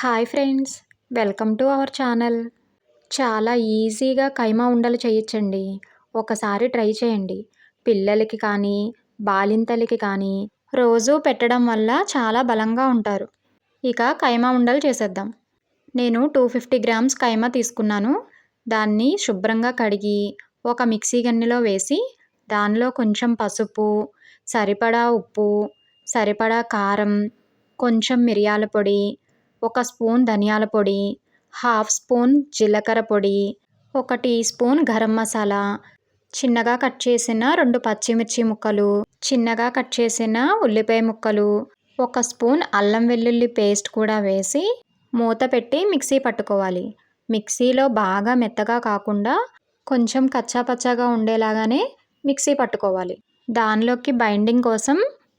Hi friends welcome to our channel. చాలా ఈజీగా కైమా ఉండలు చేయొచ్చండి. ఒకసారి ట్రై చేయండి. పిల్లలకి కానీ బాలింతలకి కానీ రోజు పెట్టడం వల్ల చాలా బలంగా ఉంటారు. ఇక కైమా ఉండలు చేసేద్దాం. నేను టూ ఫిఫ్టీ గ్రామ్స్ కైమా తీసుకున్నాను. దాన్ని శుభ్రంగా కడిగి ఒక మిక్సీ గిన్నెలో వేసి దానిలో కొంచెం పసుపు సరిపడా ఉప్పు సరిపడా కారం కొంచెం మిరియాల పొడి ఒక స్పూన్ ధనియాల పొడి హాఫ్ స్పూన్ జీలకర్ర పొడి ఒక టీ స్పూన్ గరం మసాలా. చిన్నగా కట్ చేసిన రెండు పచ్చిమిర్చి ముక్కలు చిన్నగా కట్ చేసిన ఉల్లిపాయ ముక్కలు ఒక స్పూన్ అల్లం వెల్లుల్లి పేస్ట్ కూడా వేసి మూత పెట్టి మిక్సీ పట్టుకోవాలి. మిక్సీలో బాగా మెత్తగా కాకుండా కొంచెం కచ్చాపచ్చాగా ఉండేలాగానే మిక్సీ పట్టుకోవాలి. దానిలోకి బైండింగ్ కోసం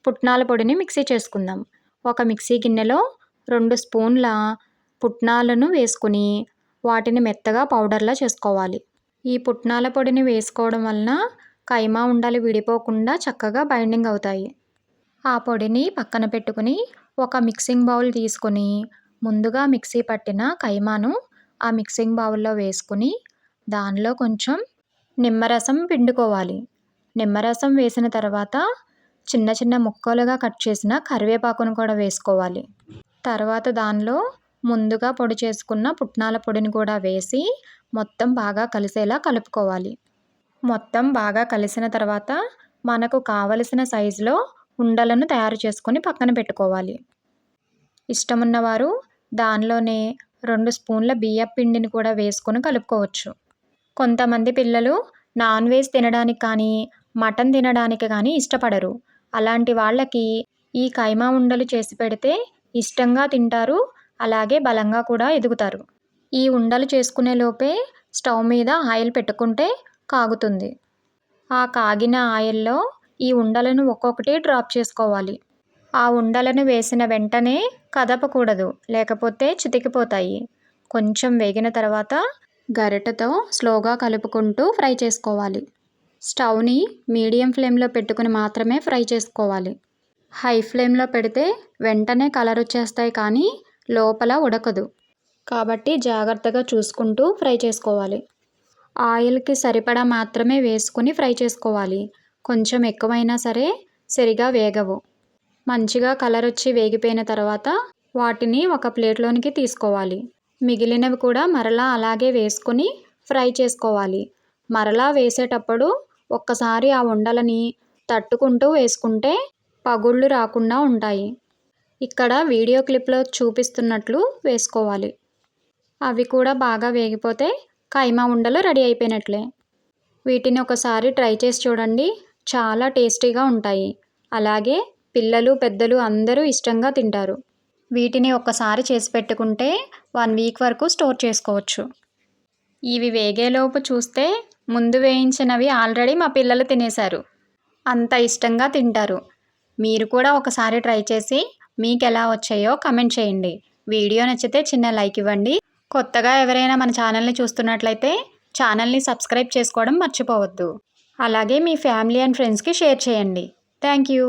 పుట్నాల పొడిని మిక్సీ చేసుకుందాం. ఒక మిక్సీ గిన్నెలో రెండు స్పూన్ల పుట్నాలను వేసుకుని వాటిని మెత్తగా పౌడర్లా చేసుకోవాలి. ఈ పుట్నాల పొడిని వేసుకోవడం వలన కైమా ఉండాలి విడిపోకుండా చక్కగా బైండింగ్ అవుతాయి. ఆ పొడిని పక్కన పెట్టుకుని ఒక మిక్సింగ్ బౌల్ తీసుకొని ముందుగా మిక్సీ పట్టిన కైమాను ఆ మిక్సింగ్ బౌల్లో వేసుకుని దానిలో కొంచెం నిమ్మరసం పిండుకోవాలి. నిమ్మరసం వేసిన తర్వాత చిన్న చిన్న ముక్కలుగా కట్ చేసిన కరివేపాకును కూడా వేసుకోవాలి. తర్వాత దానిలో ముందుగా పొడి చేసుకున్న పుట్నాల పొడిని కూడా వేసి మొత్తం బాగా కలిసేలా కలుపుకోవాలి. మొత్తం బాగా కలిసిన తర్వాత మనకు కావలసిన సైజులో ఉండలను తయారు చేసుకొని పక్కన పెట్టుకోవాలి. ఇష్టమున్నవారు దానిలోనే రెండు స్పూన్ల బియ్యం పిండిని కూడా వేసుకొని కలుపుకోవచ్చు. కొంతమంది పిల్లలు నాన్ వెజ్ తినడానికి కానీ మటన్ తినడానికి కానీ ఇష్టపడరు. అలాంటి వాళ్ళకి ఈ కైమా ఉండలు చేసి పెడితే ఇష్టంగా తింటారు అలాగే బలంగా కూడా ఎదుగుతారు. ఈ ఉండలు చేసుకునే లోపే స్టవ్ మీద ఆయిల్ పెట్టుకుంటే కాగుతుంది. ఆ కాగిన ఆయిల్లో ఈ ఉండలను ఒక్కొక్కటి డ్రాప్ చేసుకోవాలి. ఆ ఉండలను వేసిన వెంటనే కదపకూడదు లేకపోతే చితికిపోతాయి. కొంచెం వేగిన తర్వాత గరిటతో స్లోగా కలుపుకుంటూ ఫ్రై చేసుకోవాలి. స్టవ్ని మీడియం ఫ్లేమ్లో పెట్టుకుని మాత్రమే ఫ్రై చేసుకోవాలి. హై ఫ్లేమ్లో పెడితే వెంటనే కలర్ వచ్చేస్తాయి కానీ లోపల ఉడకదు. కాబట్టి జాగ్రత్తగా చూసుకుంటూ ఫ్రై చేసుకోవాలి. ఆయిల్కి సరిపడా మాత్రమే వేసుకుని ఫ్రై చేసుకోవాలి. కొంచెం ఎక్కువైనా సరే సరిగా వేగవు. మంచిగా కలర్ వచ్చి వేగిపోయిన తర్వాత వాటిని ఒక ప్లేట్లోనికి తీసుకోవాలి. మిగిలినవి కూడా మరలా అలాగే వేసుకొని ఫ్రై చేసుకోవాలి. మరలా వేసేటప్పుడు ఒక్కసారి ఆ ఉండలని తట్టుకుంటూ వేసుకుంటే పగుళ్ళు రాకుండా ఉంటాయి. ఇక్కడ వీడియో క్లిప్లో చూపిస్తున్నట్లు వేసుకోవాలి. అవి కూడా బాగా వేగిపోతే కైమా ఉండలు రెడీ అయిపోయినట్లే. వీటిని ఒకసారి ట్రై చేసి చూడండి. చాలా టేస్టీగా ఉంటాయి. అలాగే పిల్లలు పెద్దలు అందరూ ఇష్టంగా తింటారు. వీటిని ఒక్కసారి చేసి పెట్టుకుంటే వన్ వీక్ వరకు స్టోర్ చేసుకోవచ్చు. ఇవి వేగేలోపు చూస్తే ముందు వేయించినవి ఆల్రెడీ మా పిల్లలు తినేశారు. అంత ఇష్టంగా తింటారు. మీరు కూడా ఒకసారి ట్రై చేసి మీకు ఎలా వచ్చాయో కమెంట్ చేయండి. వీడియో నచ్చితే చిన్న లైక్ ఇవ్వండి. కొత్తగా ఎవరైనా మన ఛానల్ని చూస్తున్నట్లయితే ఛానల్ని సబ్స్క్రైబ్ చేసుకోవడం మర్చిపోవద్దు. అలాగే మీ ఫ్యామిలీ అండ్ ఫ్రెండ్స్కి షేర్ చేయండి. Thank you.